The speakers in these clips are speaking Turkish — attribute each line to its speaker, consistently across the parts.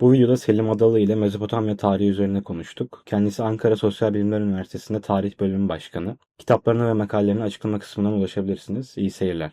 Speaker 1: Bu videoda Selim Adalı ile Mezopotamya tarihi üzerine konuştuk. Kendisi Ankara Sosyal Bilimler Üniversitesi'nde tarih bölümü başkanı. Kitaplarına ve makalelerine açıklama kısmından ulaşabilirsiniz. İyi seyirler.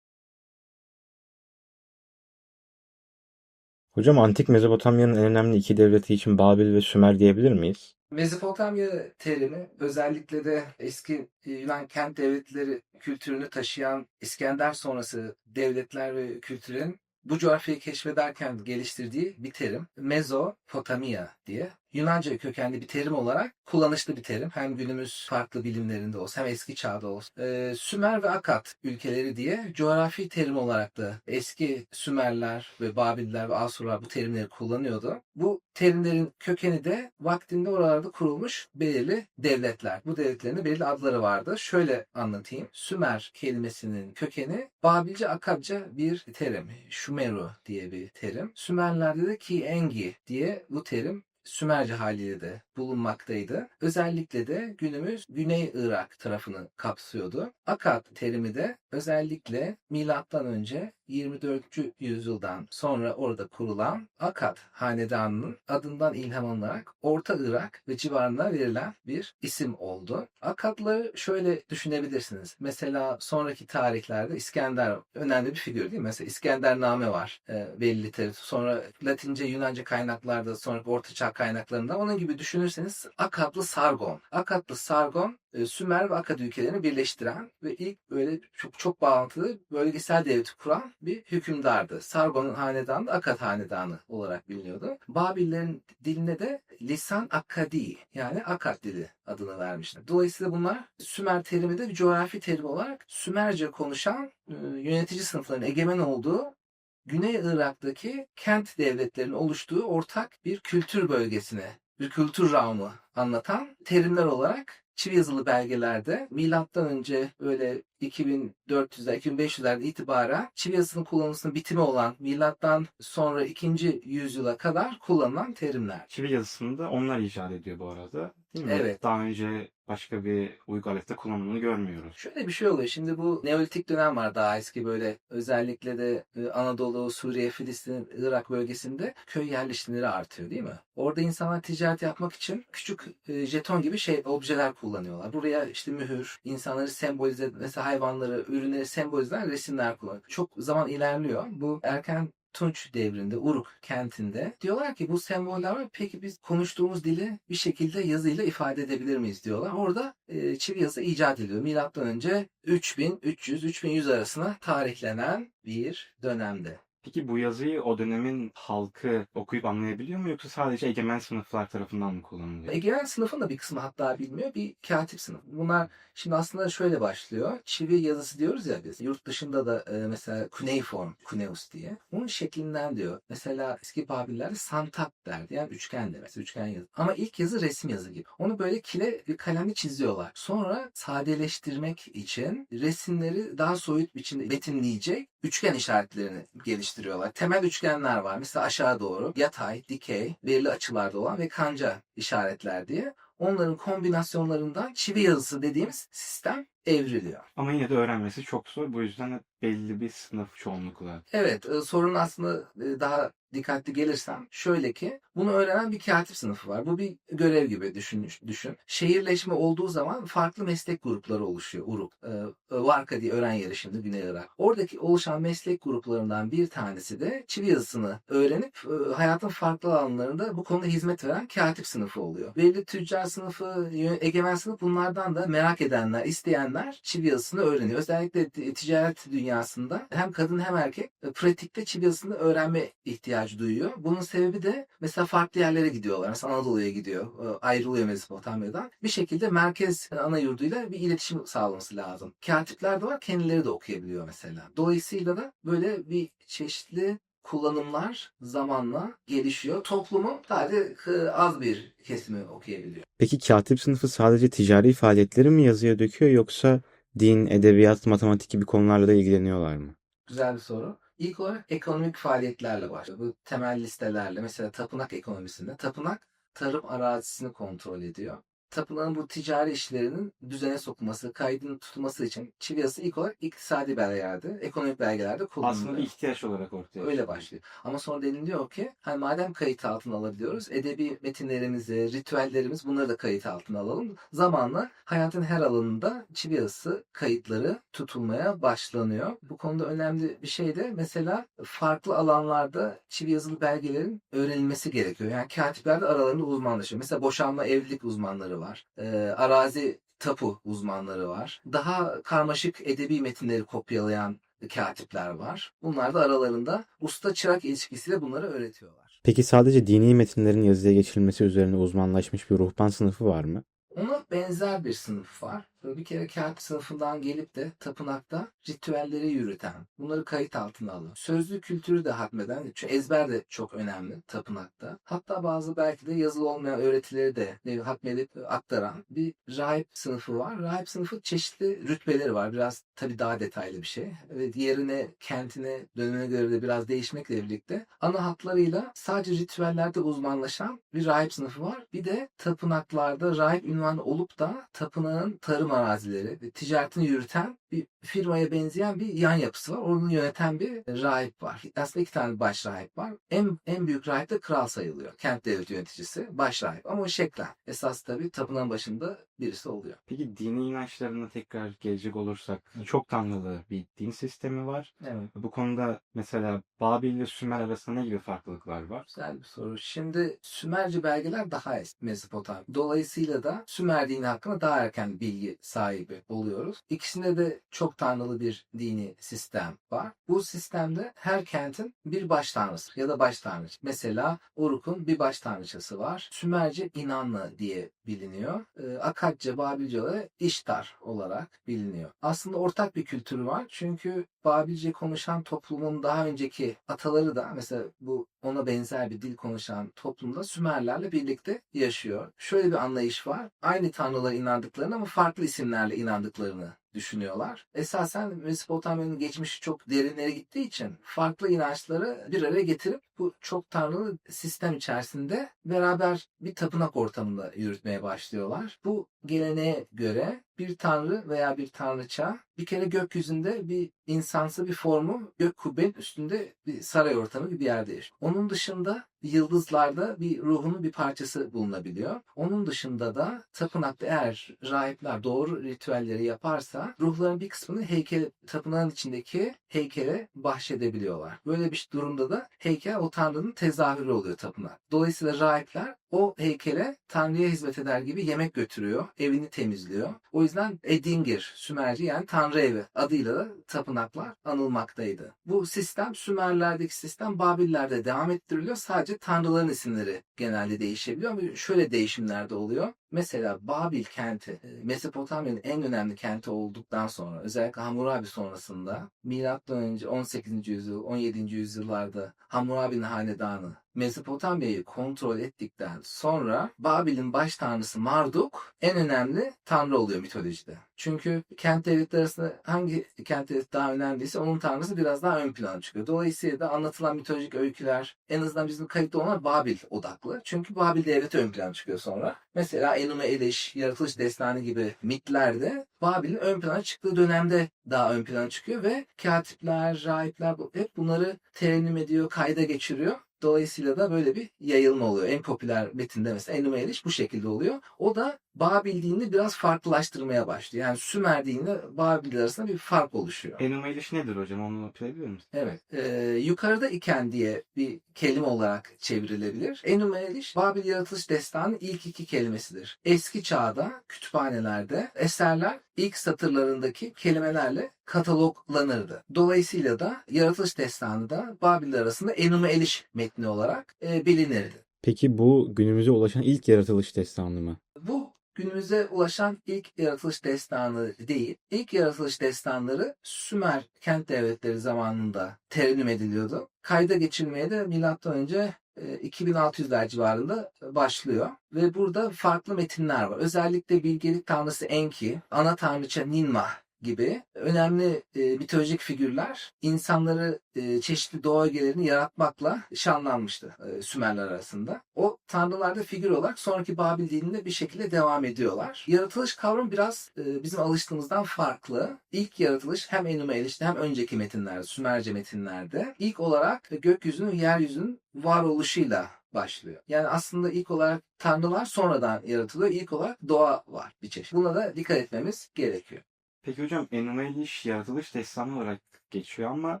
Speaker 1: Hocam Antik Mezopotamya'nın en önemli iki devleti için Babil ve Sümer diyebilir miyiz?
Speaker 2: Mezopotamya terimi özellikle de eski e, Yunan kent devletleri kültürünü taşıyan İskender sonrası devletler ve kültürün bu coğrafyayı keşfederken geliştirdiği bir terim. Mezopotamya diye. Yunanca kökenli bir terim olarak kullanışlı bir terim. Hem günümüz farklı bilimlerinde olsa hem eski çağda olsa. Ee, Sümer ve Akat ülkeleri diye coğrafi terim olarak da eski Sümerler ve Babiller ve Asurlar bu terimleri kullanıyordu. Bu terimlerin kökeni de vaktinde oralarda kurulmuş belirli devletler. Bu devletlerin de belirli adları vardı. Şöyle anlatayım. Sümer kelimesinin kökeni Babilce Akabca bir terim. Şumeru diye bir terim. Sümerlerde de Ki-Engi diye bu terim Sümerce haliyle de bulunmaktaydı. Özellikle de günümüz Güney Irak tarafını kapsıyordu. Akkad terimi de özellikle milattan önce 24. yüzyıldan sonra orada kurulan Akkad hanedanının adından ilham alınarak Orta Irak ve civarına verilen bir isim oldu. Akkadları şöyle düşünebilirsiniz. Mesela sonraki tarihlerde İskender önemli bir figür değil mi? Mesela İskendername var e, belli literatür. Sonra Latince, Yunanca kaynaklarda, sonraki Ortaçağ kaynaklarında onun gibi düşünürseniz Akadlı Sargon. Akadlı Sargon e, Sümer ve Akkad ülkelerini birleştiren ve ilk böyle çok çok bağlantılı bölgesel devleti kuran bir hükümdardı. Sargon'un hanedanı da Akkad hanedanı olarak biliniyordu. Babillerin diline de lisan Akkadi yani Akkad dili adını vermişler. Dolayısıyla bunlar Sümer terimi de bir coğrafi terim olarak Sümerce konuşan e, yönetici sınıfların egemen olduğu Güney Irak'taki kent devletlerinin oluştuğu ortak bir kültür bölgesine, bir kültür ramu anlatan terimler olarak çivi yazılı belgelerde milattan önce böyle 2400'ler 2500'lerden itibaren çivi yazısının kullanılmasının bitimi olan milattan sonra 2. yüzyıla kadar kullanılan terimler.
Speaker 1: Çivi yazısını da onlar icat ediyor bu arada. Değil mi?
Speaker 2: Evet.
Speaker 1: Daha önce başka bir uygu kullanımını görmüyoruz.
Speaker 2: Şöyle bir şey oluyor. Şimdi bu Neolitik dönem var daha eski böyle özellikle de e, Anadolu, Suriye, Filistin, Irak bölgesinde köy yerleşimleri artıyor değil mi? Orada insanlar ticaret yapmak için küçük e, jeton gibi şey objeler kullanıyorlar. Buraya işte mühür, insanları sembolize mesela hayvanları, ürünleri sembolize eden resimler kullanıyor. Çok zaman ilerliyor. Bu erken Tunç devrinde Uruk kentinde diyorlar ki bu semboller var peki biz konuştuğumuz dili bir şekilde yazıyla ifade edebilir miyiz diyorlar. Orada e, çivi yazı icat ediliyor. Milattan önce 3300-3100 arasına tarihlenen bir dönemde.
Speaker 1: Peki bu yazıyı o dönemin halkı okuyup anlayabiliyor mu yoksa sadece egemen sınıflar tarafından mı kullanılıyor?
Speaker 2: Egemen sınıfın da bir kısmı hatta bilmiyor. Bir katip sınıf. Bunlar şimdi aslında şöyle başlıyor. Çivi yazısı diyoruz ya biz. Yurt dışında da e, mesela cuneiform, cuneus diye. Onun şeklinden diyor. Mesela eski Babillerde santap derdi. Yani üçgen de mesela üçgen yazı. Ama ilk yazı resim yazı gibi. Onu böyle kile bir kalemle çiziyorlar. Sonra sadeleştirmek için resimleri daha soyut biçimde betimleyecek üçgen işaretlerini geliştiriyorlar. Temel üçgenler var. Mesela aşağı doğru yatay, dikey, belirli açılarda olan ve kanca işaretler diye. Onların kombinasyonlarından çivi yazısı dediğimiz sistem evriliyor.
Speaker 1: Ama yine de öğrenmesi çok zor. Bu yüzden belli bir sınıf çoğunlukla.
Speaker 2: Evet, e, sorun aslında e, daha dikkatli gelirsem şöyle ki bunu öğrenen bir katip sınıfı var. Bu bir görev gibi düşün. düşün. Şehirleşme olduğu zaman farklı meslek grupları oluşuyor. Uruk. E, Varka diye öğren yeri şimdi Güney Irak. Oradaki oluşan meslek gruplarından bir tanesi de çivi yazısını öğrenip e, hayatın farklı alanlarında bu konuda hizmet veren katip sınıfı oluyor. Belli tüccar sınıfı, egemen sınıf bunlardan da merak edenler, isteyenler çivi yazısını öğreniyor. Özellikle ticaret dünyasında hem kadın hem erkek e, pratikte çivi yazısını öğrenme ihtiyacı duyuyor. Bunun sebebi de mesela farklı yerlere gidiyorlar. Mesela Anadolu'ya gidiyor. e, Ayrılıyor Mezopotamya'dan. Bir şekilde merkez ana yurduyla bir iletişim sağlaması lazım. Katipler de var. Kendileri de okuyabiliyor mesela. Dolayısıyla da böyle bir çeşitli kullanımlar zamanla gelişiyor. Toplumu sadece e, az bir kesimi okuyabiliyor.
Speaker 1: Peki katip sınıfı sadece ticari faaliyetleri mi yazıya döküyor yoksa din, edebiyat, matematik gibi konularla da ilgileniyorlar mı?
Speaker 2: Güzel bir soru. İlk olarak ekonomik faaliyetlerle başlıyor. Bu temel listelerle mesela tapınak ekonomisinde tapınak tarım arazisini kontrol ediyor. Tapınağın bu ticari işlerinin düzene sokulması, kaydının tutulması için çivi yazısı ilk olarak iktisadi belgelerde, ekonomik belgelerde kullanılıyor.
Speaker 1: Aslında ihtiyaç olarak ortaya
Speaker 2: Öyle
Speaker 1: çıkıyor.
Speaker 2: başlıyor. Ama sonra deniliyor ki hani madem kayıt altına alabiliyoruz edebi metinlerimizi, ritüellerimiz bunları da kayıt altına alalım. Zamanla hayatın her alanında çivi yazısı kayıtları tutulmaya başlanıyor. Bu konuda önemli bir şey de mesela farklı alanlarda çivi yazılı belgelerin öğrenilmesi gerekiyor. Yani katipler de aralarında uzmanlaşıyor. Mesela boşanma evlilik uzmanları var. Ee, arazi tapu uzmanları var. Daha karmaşık edebi metinleri kopyalayan katipler var. Bunlar da aralarında usta çırak ilişkisiyle bunları öğretiyorlar.
Speaker 1: Peki sadece dini metinlerin yazıya geçirilmesi üzerine uzmanlaşmış bir ruhban sınıfı var mı?
Speaker 2: Ona benzer bir sınıf var. Bir kere katip sınıfından gelip de tapınakta ritüelleri yürüten, bunları kayıt altına alan, sözlü kültürü de hatmeden, çünkü ezber de çok önemli tapınakta. Hatta bazı belki de yazılı olmayan öğretileri de e, hatmedip aktaran bir rahip sınıfı var. Rahip sınıfı çeşitli rütbeleri var. Biraz tabii daha detaylı bir şey. Ve diğerine, kentine, dönemine göre de biraz değişmekle birlikte ana hatlarıyla sadece ritüellerde uzmanlaşan bir rahip sınıfı var. Bir de tapınaklarda rahip ünvanı olup da tapınağın tarım arazileri ve ticaretini yürüten bir firmaya benzeyen bir yan yapısı var. Onu yöneten bir rahip var. Aslında iki tane baş rahip var. En, en büyük rahip de kral sayılıyor. Kent devlet yöneticisi. Baş rahip. Ama o şeklen. Esas tabii tapınağın başında birisi oluyor.
Speaker 1: Peki dini inançlarına tekrar gelecek olursak çok tanrılı bir din sistemi var.
Speaker 2: Evet.
Speaker 1: Bu konuda mesela Babil ile Sümer arasında ne gibi farklılıklar var?
Speaker 2: Güzel bir soru. Şimdi Sümerce belgeler daha eski Mezopotamya. Dolayısıyla da Sümer dini hakkında daha erken bilgi sahibi oluyoruz. İkisinde de çok tanrılı bir dini sistem var. Bu sistemde her kentin bir baş tanrısı ya da baş tanrıçı. Mesela Uruk'un bir baş tanrıçası var. Sümerce İnanlı diye biliniyor. Ee, Akatça, Babilce olarak İştar olarak biliniyor. Aslında ortak bir kültürü var. Çünkü Babilce konuşan toplumun daha önceki ataları da mesela bu ona benzer bir dil konuşan toplumda Sümerlerle birlikte yaşıyor. Şöyle bir anlayış var. Aynı tanrılara inandıklarını ama farklı isimlerle inandıklarını düşünüyorlar. Esasen Mezopotamya'nın geçmişi çok derinlere gittiği için farklı inançları bir araya getirip bu çok tanrılı sistem içerisinde beraber bir tapınak ortamında yürütmeye başlıyorlar. Bu geleneğe göre bir tanrı veya bir tanrıça bir kere gökyüzünde bir insansı bir formu gök kubbenin üstünde bir saray ortamı gibi bir yerde yaşıyor. Onun dışında yıldızlarda bir ruhunun bir parçası bulunabiliyor. Onun dışında da tapınakta eğer rahipler doğru ritüelleri yaparsa ruhların bir kısmını heykel tapınağın içindeki heykele bahşedebiliyorlar. Böyle bir durumda da heykel o tanrının tezahürü oluyor tapınak. Dolayısıyla rahipler o heykele tanrıya hizmet eder gibi yemek götürüyor, evini temizliyor. O yüzden Edingir, Sümerci yani tanrı evi adıyla da tapınaklar anılmaktaydı. Bu sistem Sümerlerdeki sistem Babillerde devam ettiriliyor. Sadece tanrıların isimleri genelde değişebiliyor ama şöyle değişimler de oluyor. Mesela Babil kenti e, Mezopotamya'nın en önemli kenti olduktan sonra özellikle Hammurabi sonrasında milattan önce 18. yüzyıl 17. yüzyıllarda Hammurabi'nin hanedanı Mezopotamya'yı kontrol ettikten sonra Babil'in baş tanrısı Marduk en önemli tanrı oluyor mitolojide. Çünkü kent devletleri arasında hangi kent devleti daha önemliyse onun tanrısı biraz daha ön plana çıkıyor. Dolayısıyla da anlatılan mitolojik öyküler en azından bizim kayıtta olan Babil odaklı. Çünkü Babil devleti ön plana çıkıyor sonra. Mesela Enuma Eliş, Yaratılış Destanı gibi mitlerde Babil'in ön plana çıktığı dönemde daha ön plana çıkıyor ve katipler, rahipler hep bunları terennüm ediyor, kayda geçiriyor. Dolayısıyla da böyle bir yayılma oluyor. En popüler metinde mesela Enuma Eliş bu şekilde oluyor. O da Babil dinini biraz farklılaştırmaya başlıyor. Yani Sümer diniyle Babil arasında bir fark oluşuyor.
Speaker 1: Enuma Eliş nedir hocam? Onu hatırlayabilir misin?
Speaker 2: Evet. Ee, yukarıda iken diye bir kelime olarak çevrilebilir. Enuma Eliş, Babil Yaratılış Destanı ilk iki kelimesidir. Eski çağda kütüphanelerde eserler ilk satırlarındaki kelimelerle kataloglanırdı. Dolayısıyla da Yaratılış Destanı da Babil arasında Enuma Eliş metni olarak e, bilinirdi.
Speaker 1: Peki bu günümüze ulaşan ilk yaratılış destanı mı?
Speaker 2: Bu günümüze ulaşan ilk yaratılış destanı değil. İlk yaratılış destanları Sümer kent devletleri zamanında terennüm ediliyordu. Kayda geçilmeye de milattan önce e, 2600'ler civarında başlıyor. Ve burada farklı metinler var. Özellikle bilgelik tanrısı Enki, ana tanrıça Ninmah gibi önemli e, mitolojik figürler insanları e, çeşitli doğa ögelerini yaratmakla şanlanmıştı e, Sümerler arasında. O tanrılar da figür olarak sonraki Babil dininde bir şekilde devam ediyorlar. Yaratılış kavramı biraz e, bizim alıştığımızdan farklı. İlk yaratılış hem Enuma Eliş'te hem önceki metinlerde, Sümerce metinlerde ilk olarak gökyüzünün, yeryüzünün varoluşuyla başlıyor. Yani aslında ilk olarak tanrılar sonradan yaratılıyor. İlk olarak doğa var bir çeşit. Buna da dikkat etmemiz gerekiyor.
Speaker 1: Peki hocam Enuma Eliş yaratılış destanı olarak geçiyor ama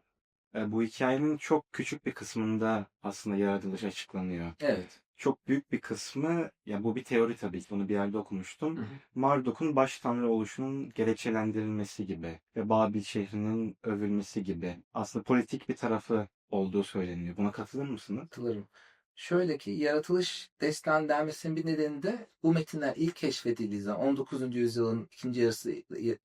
Speaker 1: e, bu hikayenin çok küçük bir kısmında aslında yaratılış açıklanıyor.
Speaker 2: Evet.
Speaker 1: Çok büyük bir kısmı, ya bu bir teori tabii ki bunu bir yerde okumuştum.
Speaker 2: Hı hı.
Speaker 1: Marduk'un baş tanrı oluşunun gerekçelendirilmesi gibi ve Babil şehrinin övülmesi gibi aslında politik bir tarafı olduğu söyleniyor. Buna katılır mısınız?
Speaker 2: Katılırım. Şöyle ki yaratılış destan denmesinin bir nedeni de bu metinler ilk keşfedildiği zaman 19. yüzyılın ikinci yarısı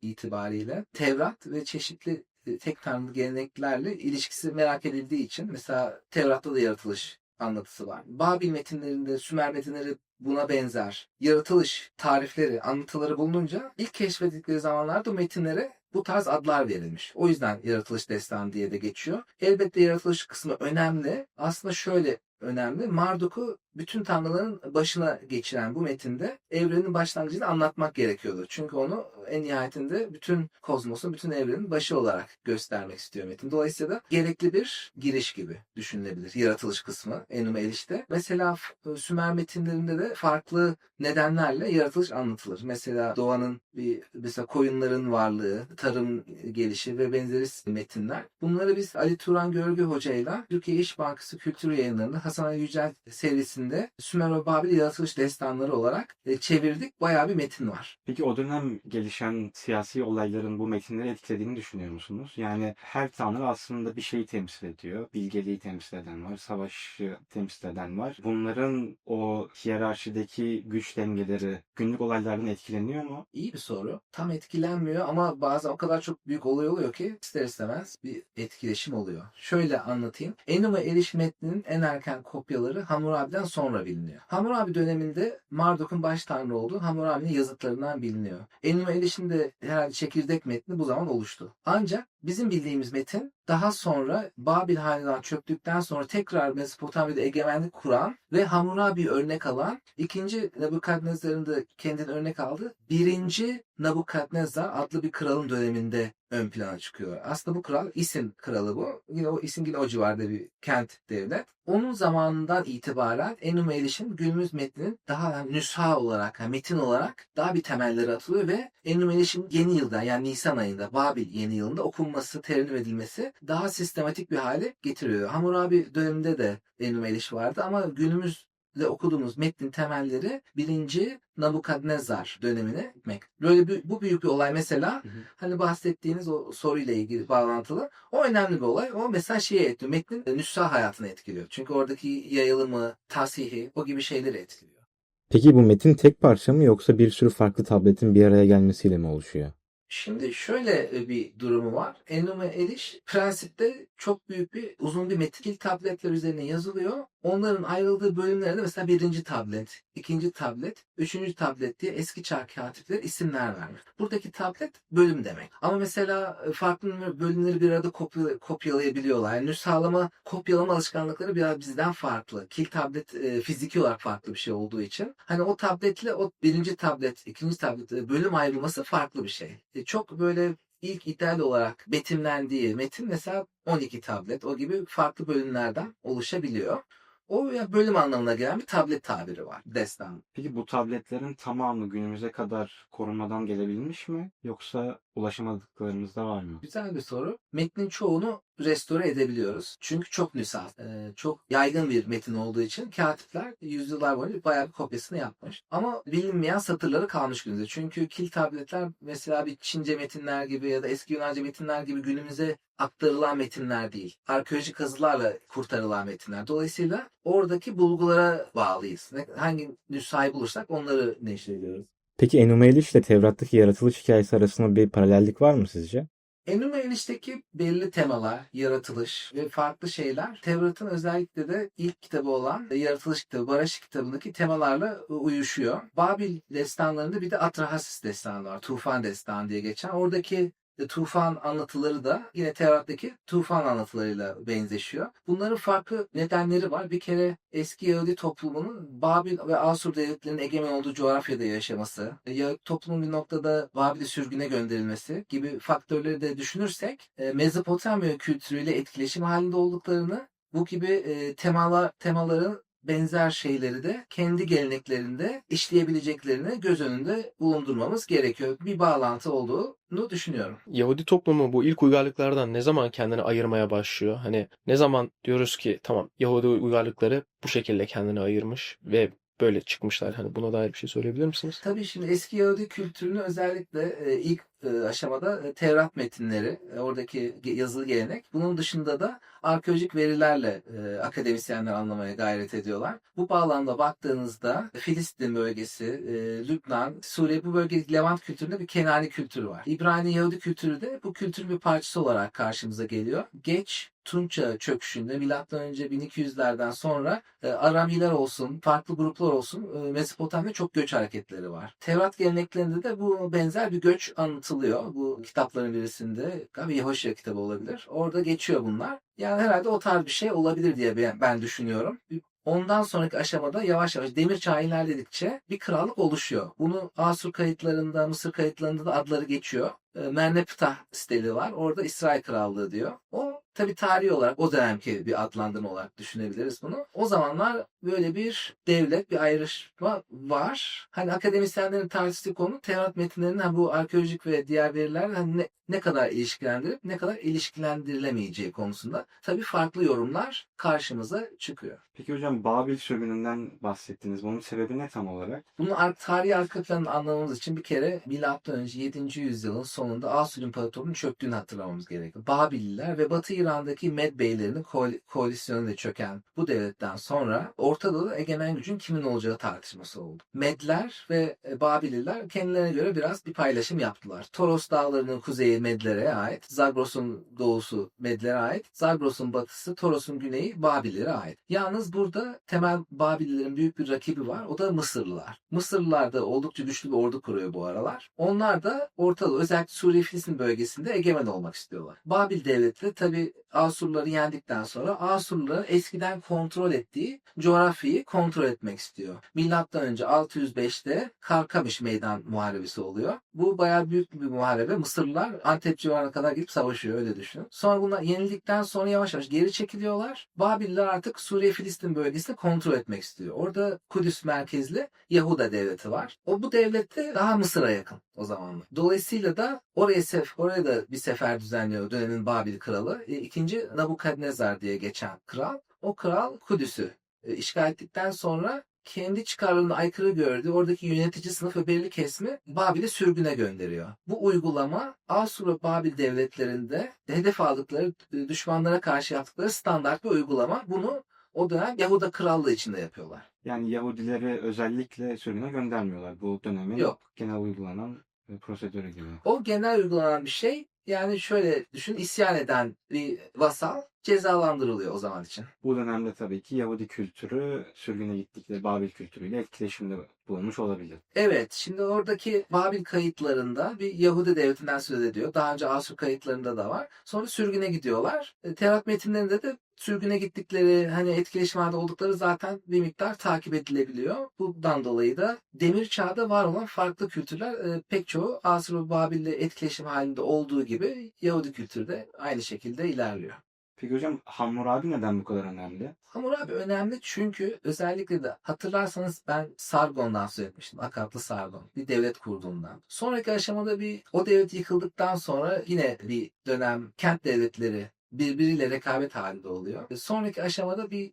Speaker 2: itibariyle Tevrat ve çeşitli e, tek tanrılı geleneklerle ilişkisi merak edildiği için mesela Tevrat'ta da yaratılış anlatısı var. Babil metinlerinde, Sümer metinleri buna benzer yaratılış tarifleri, anlatıları bulununca ilk keşfedildikleri zamanlarda metinlere bu tarz adlar verilmiş. O yüzden yaratılış destanı diye de geçiyor. Elbette yaratılış kısmı önemli. Aslında şöyle önemli. Marduk'u bütün tanrıların başına geçiren bu metinde evrenin başlangıcını anlatmak gerekiyordu. Çünkü onu en nihayetinde bütün kozmosun, bütün evrenin başı olarak göstermek istiyor metin. Dolayısıyla da gerekli bir giriş gibi düşünülebilir. Yaratılış kısmı Enuma Eliş'te. Mesela Sümer metinlerinde de farklı nedenlerle yaratılış anlatılır. Mesela doğanın bir mesela koyunların varlığı, tarım gelişi ve benzeri metinler. Bunları biz Ali Turan Görgü Hoca ile Türkiye İş Bankası Kültür Yayınları'nda Hasan Ali Yücel serisinde Sümer ve Babil yaratılış destanları olarak e, çevirdik. Bayağı bir metin var.
Speaker 1: Peki o dönem gelişen siyasi olayların bu metinleri etkilediğini düşünüyor musunuz? Yani her tanrı aslında bir şeyi temsil ediyor. Bilgeliği temsil eden var, savaşı temsil eden var. Bunların o hiyerarşideki güç dengeleri günlük olaylardan etkileniyor mu?
Speaker 2: İyi bir soru. Tam etkilenmiyor ama bazen o kadar çok büyük olay oluyor ki ister istemez bir etkileşim oluyor. Şöyle anlatayım. Enuma Eliş metninin en erken kopyaları Hammurabi'den sonra biliniyor. Hammurabi döneminde Marduk'un baş tanrı olduğu Hammurabi'nin yazıtlarından biliniyor. Enuma Eliş'in de herhalde çekirdek metni bu zaman oluştu. Ancak bizim bildiğimiz metin daha sonra Babil hanedan çöktükten sonra tekrar Mezopotamya'da egemenlik kuran ve Hammurabi örnek alan ikinci Nebukadnezar'ın da kendini örnek aldı. Birinci Nabukadnezar adlı bir kralın döneminde ön plana çıkıyor. Aslında bu kral İsin kralı bu. Yine o İsin yine o civarda bir kent devlet. Onun zamanından itibaren Enuma Eliş'in günümüz metninin daha yani nüsha olarak, yani metin olarak daha bir temelleri atılıyor ve Enuma Eliş'in yeni yılda yani Nisan ayında Babil yeni yılında okunması, tercüme edilmesi daha sistematik bir hale getiriyor. Hammurabi döneminde de Enuma Eliş vardı ama günümüzde okuduğumuz metnin temelleri birinci Nabukadnezar dönemine gitmek. Böyle bir, bu büyük bir olay mesela
Speaker 1: Hı hı.
Speaker 2: hani bahsettiğiniz o soruyla ilgili bağlantılı. O önemli bir olay. O mesela şeye etkiliyor. Metnin nüsha hayatını etkiliyor. Çünkü oradaki yayılımı, tasihi o gibi şeyleri etkiliyor.
Speaker 1: Peki bu metin tek parça mı yoksa bir sürü farklı tabletin bir araya gelmesiyle mi oluşuyor?
Speaker 2: Şimdi şöyle e, bir durumu var. Enuma Eliş prensipte çok büyük bir uzun bir metin tabletler üzerine yazılıyor. Onların ayrıldığı bölümlerde mesela birinci tablet, ikinci tablet, üçüncü tablet diye eski çağ katipleri isimler vermiş. Buradaki tablet bölüm demek. Ama mesela e, farklı bölümleri bir arada kopya, kopyalayabiliyorlar. Yani nüshalama, kopyalama alışkanlıkları biraz bizden farklı. Kil tablet e, fiziki olarak farklı bir şey olduğu için. Hani o tabletle o birinci tablet, ikinci tablet e, bölüm ayrılması farklı bir şey. E, çok böyle ilk ideal olarak betimlendiği metin mesela 12 tablet o gibi farklı bölümlerden oluşabiliyor. O ya bölüm anlamına gelen bir tablet tabiri var destan.
Speaker 1: Peki bu tabletlerin tamamı günümüze kadar korunmadan gelebilmiş mi? Yoksa ulaşamadıklarımız da var mı?
Speaker 2: Güzel bir soru. Metnin çoğunu restore edebiliyoruz. Çünkü çok nüsha, e, çok yaygın bir metin olduğu için katipler yüzyıllar boyunca bayağı bir kopyasını yapmış. Ama bilinmeyen satırları kalmış günümüzde. Çünkü kil tabletler mesela bir Çince metinler gibi ya da eski Yunanca metinler gibi günümüze aktarılan metinler değil. Arkeolojik kazılarla kurtarılan metinler. Dolayısıyla oradaki bulgulara bağlıyız. Hangi nüshayı bulursak onları neşrediyoruz.
Speaker 1: Peki Enuma Eliş ile Tevrat'taki yaratılış hikayesi arasında bir paralellik var mı sizce?
Speaker 2: Enuma Eliş'teki belli temalar, yaratılış ve farklı şeyler Tevrat'ın özellikle de ilk kitabı olan Yaratılış kitabı, Baraş kitabındaki temalarla uyuşuyor. Babil destanlarında bir de Atrahasis destanı var. Tufan destanı diye geçen. Oradaki tufan anlatıları da yine Tevrat'taki tufan anlatılarıyla benzeşiyor. Bunların farklı nedenleri var. Bir kere eski Yahudi toplumunun Babil ve Asur devletlerinin egemen olduğu coğrafyada yaşaması, e, Yahudi toplumun bir noktada Babil'e sürgüne gönderilmesi gibi faktörleri de düşünürsek e, Mezopotamya kültürüyle etkileşim halinde olduklarını bu gibi e, temalar, temaların benzer şeyleri de kendi geleneklerinde işleyebileceklerini göz önünde bulundurmamız gerekiyor. Bir bağlantı olduğunu düşünüyorum.
Speaker 3: Yahudi toplumu bu ilk uygarlıklardan ne zaman kendini ayırmaya başlıyor? Hani ne zaman diyoruz ki tamam Yahudi uygarlıkları bu şekilde kendini ayırmış ve böyle çıkmışlar. Hani buna dair bir şey söyleyebilir misiniz?
Speaker 2: Tabii şimdi eski Yahudi kültürünü özellikle e, ilk aşamada e, Tevrat metinleri, e, oradaki yazılı gelenek. Bunun dışında da arkeolojik verilerle e, akademisyenler anlamaya gayret ediyorlar. Bu bağlamda baktığınızda Filistin bölgesi, e, Lübnan, Suriye bu bölge Levant kültüründe bir Kenani kültürü var. İbrani Yahudi kültürü de bu kültürün bir parçası olarak karşımıza geliyor. Geç Tunç Çağı çöküşünde milattan önce 1200'lerden sonra e, Aramiler olsun, farklı gruplar olsun e, Mezopotamya çok göç hareketleri var. Tevrat geleneklerinde de bu benzer bir göç anlatılıyor. Bu kitapların birisinde galiba Yehoşya kitabı olabilir. Orada geçiyor bunlar. Yani herhalde o tarz bir şey olabilir diye ben, ben düşünüyorum. Ondan sonraki aşamada yavaş yavaş demir çağı ilerledikçe bir krallık oluşuyor. Bunu Asur kayıtlarında, Mısır kayıtlarında da adları geçiyor. E, Merneptah stili var. Orada İsrail Krallığı diyor. O tabi tarihi olarak o dönemki bir adlandırma olarak düşünebiliriz bunu. O zamanlar böyle bir devlet, bir ayrışma var. Hani akademisyenlerin tartıştığı konu Tevrat metinlerinden bu arkeolojik ve diğer veriler hani ne, ne kadar ilişkilendirip ne kadar ilişkilendirilemeyeceği konusunda tabi farklı yorumlar karşımıza çıkıyor.
Speaker 1: Peki hocam Babil sürgününden bahsettiniz. Bunun sebebi ne tam olarak?
Speaker 2: Bunun ar- tarihi arka planını anlamamız için bir kere M.Ö. 7. yüzyılın sonunda Asur İmparatorluğu'nun çöktüğünü hatırlamamız gerekiyor. Babililer ve Batı İran'daki Med beylerinin koal- koalisyonuyla çöken bu devletten sonra Orta Doğu'da egemen gücün kimin olacağı tartışması oldu. Medler ve e, Babililer kendilerine göre biraz bir paylaşım yaptılar. Toros dağlarının kuzeyi Medlere ait, Zagros'un doğusu Medlere ait, Zagros'un batısı, Toros'un güneyi Babillere ait. Yalnız burada temel Babililerin büyük bir rakibi var. O da Mısırlılar. Mısırlılar da oldukça güçlü bir ordu kuruyor bu aralar. Onlar da Orta Doğu, özellikle Suriye Filistin bölgesinde egemen olmak istiyorlar. Babil devleti de tabi Asurları yendikten sonra Asurluların eskiden kontrol ettiği coğrafyayı kontrol etmek istiyor. Milattan önce 605'te Karkamış meydan muharebesi oluyor. Bu bayağı büyük bir muharebe. Mısırlılar Antep civarına kadar gidip savaşıyor öyle düşünün. Sonra bunlar yenildikten sonra yavaş yavaş geri çekiliyorlar. Babiller artık Suriye Filistin bölgesini kontrol etmek istiyor. Orada Kudüs merkezli Yahuda devleti var. O bu devlette daha Mısır'a yakın o zamanlar. Dolayısıyla da oraya sef oraya da bir sefer düzenliyor dönemin Babil kralı. E, ikinci Nabukadnezar diye geçen kral. O kral Kudüs'ü e, işgal ettikten sonra kendi çıkarlarına aykırı gördüğü oradaki yönetici sınıf ve belirli kesimi Babil'i sürgüne gönderiyor. Bu uygulama Asur ve Babil devletlerinde hedef aldıkları e, düşmanlara karşı yaptıkları standart bir uygulama. Bunu o dönem Yahuda krallığı içinde yapıyorlar.
Speaker 1: Yani Yahudileri özellikle sürgüne göndermiyorlar. Bu dönemin
Speaker 2: Yok.
Speaker 1: genel uygulanan prosedürü gibi.
Speaker 2: O genel uygulanan bir şey. Yani şöyle düşün isyan eden bir vasal cezalandırılıyor o zaman için.
Speaker 1: Bu dönemde tabii ki Yahudi kültürü sürgüne gittikleri Babil kültürüyle etkileşimde bulunmuş olabilir.
Speaker 2: Evet, şimdi oradaki Babil kayıtlarında bir Yahudi devletinden söz ediyor. Daha önce Asur kayıtlarında da var. Sonra sürgüne gidiyorlar. E, Tevrat metinlerinde de sürgüne gittikleri, hani etkileşim halinde oldukları zaten bir miktar takip edilebiliyor. Bundan dolayı da demir çağda var olan farklı kültürler e, pek çoğu Asur ve Babil'le etkileşim halinde olduğu gibi Yahudi kültürü de aynı şekilde ilerliyor.
Speaker 1: Peki hocam Hammurabi neden bu kadar önemli?
Speaker 2: Hammurabi önemli çünkü özellikle de hatırlarsanız ben Sargon'dan söz etmiştim. Akatlı Sargon. Bir devlet kurduğundan. Sonraki aşamada bir o devlet yıkıldıktan sonra yine bir dönem kent devletleri birbiriyle rekabet halinde oluyor. E, Sonraki aşamada bir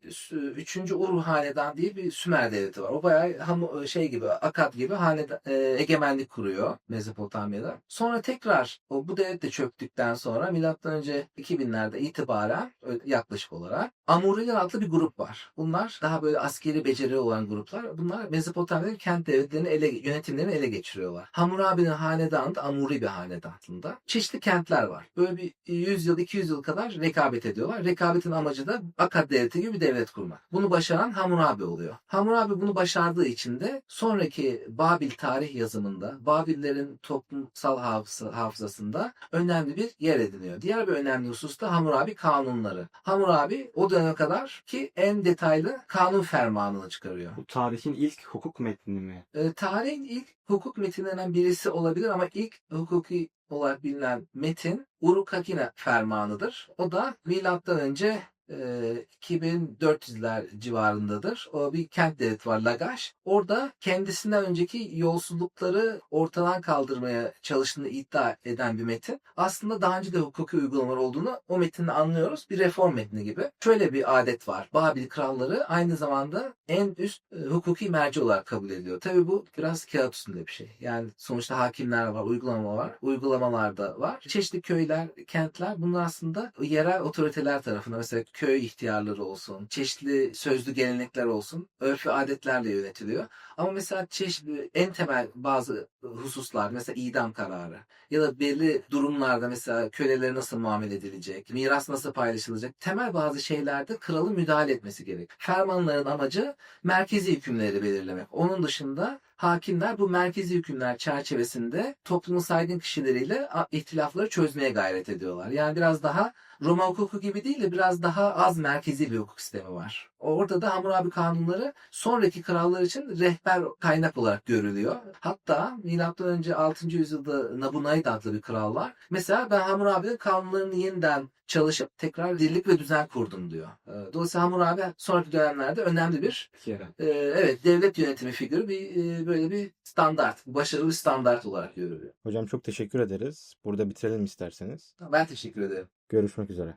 Speaker 2: üçüncü Uru Hanedan diye bir Sümer devleti var. O bayağı ham- şey gibi, Akad gibi hanedan, e, egemenlik kuruyor Mezopotamya'da. Sonra tekrar o bu devlet de çöktükten sonra milattan önce 2000'lerde itibaren yaklaşık olarak Amuriler adlı bir grup var. Bunlar daha böyle askeri beceri olan gruplar. Bunlar Mezopotamya'nın kent devletlerini ele, yönetimlerini ele geçiriyorlar. Hammurabi'nin hanedanı da Amuri bir hanedan aslında. Çeşitli kentler var. Böyle bir 100 yıl, 200 yıl kadar devletler rekabet ediyorlar. Rekabetin amacı da Akkad Devleti gibi bir devlet kurmak. Bunu başaran Hammurabi oluyor. Hammurabi bunu başardığı için de sonraki Babil tarih yazımında, Babillerin toplumsal hafıza, hafızasında önemli bir yer ediniyor. Diğer bir önemli husus da Hammurabi kanunları. Hammurabi o döneme kadar ki en detaylı kanun fermanını çıkarıyor.
Speaker 1: Bu tarihin ilk hukuk metni mi?
Speaker 2: E, tarihin ilk hukuk metinlerinden birisi olabilir ama ilk hukuki olarak bilinen metin Urukagina fermanıdır. O da milattan önce 2400'ler civarındadır. O bir kent devleti var Lagaş. Orada kendisinden önceki yolsuzlukları ortadan kaldırmaya çalıştığını iddia eden bir metin. Aslında daha önce de hukuki uygulamalar olduğunu o metinde anlıyoruz. Bir reform metni gibi. Şöyle bir adet var. Babil kralları aynı zamanda en üst e, hukuki merci olarak kabul ediliyor. Tabii bu biraz kağıt üstünde bir şey. Yani sonuçta hakimler var, uygulama var, uygulamalar da var. Çeşitli köyler, kentler bunlar aslında yerel otoriteler tarafından mesela köy ihtiyarları olsun, çeşitli sözlü gelenekler olsun, örfü adetlerle yönetiliyor. Ama mesela çeşitli en temel bazı hususlar mesela idam kararı ya da belli durumlarda mesela kölelere nasıl muamele edilecek, miras nasıl paylaşılacak temel bazı şeylerde kralın müdahale etmesi gerek. Fermanların amacı merkezi hükümleri belirlemek. Onun dışında hakimler bu merkezi hükümler çerçevesinde toplumun saygın kişileriyle ihtilafları çözmeye gayret ediyorlar. Yani biraz daha Roma hukuku gibi değil de biraz daha az merkezi bir hukuk sistemi var. Orada da Hammurabi kanunları sonraki krallar için rehber kaynak olarak görülüyor. Hatta milattan önce 6. yüzyılda Nabunaid adlı bir kral var. Mesela ben Hammurabi'nin kanunlarını yeniden çalışıp tekrar dirlik ve düzen kurdum diyor. Ee, Dolayısıyla Hammurabi sonraki dönemlerde önemli bir e, evet devlet yönetimi figürü bir e, böyle bir standart, başarılı bir standart olarak görülüyor.
Speaker 4: Hocam çok teşekkür ederiz. Burada bitirelim isterseniz.
Speaker 2: Ben teşekkür ederim.
Speaker 4: Görüşmek üzere.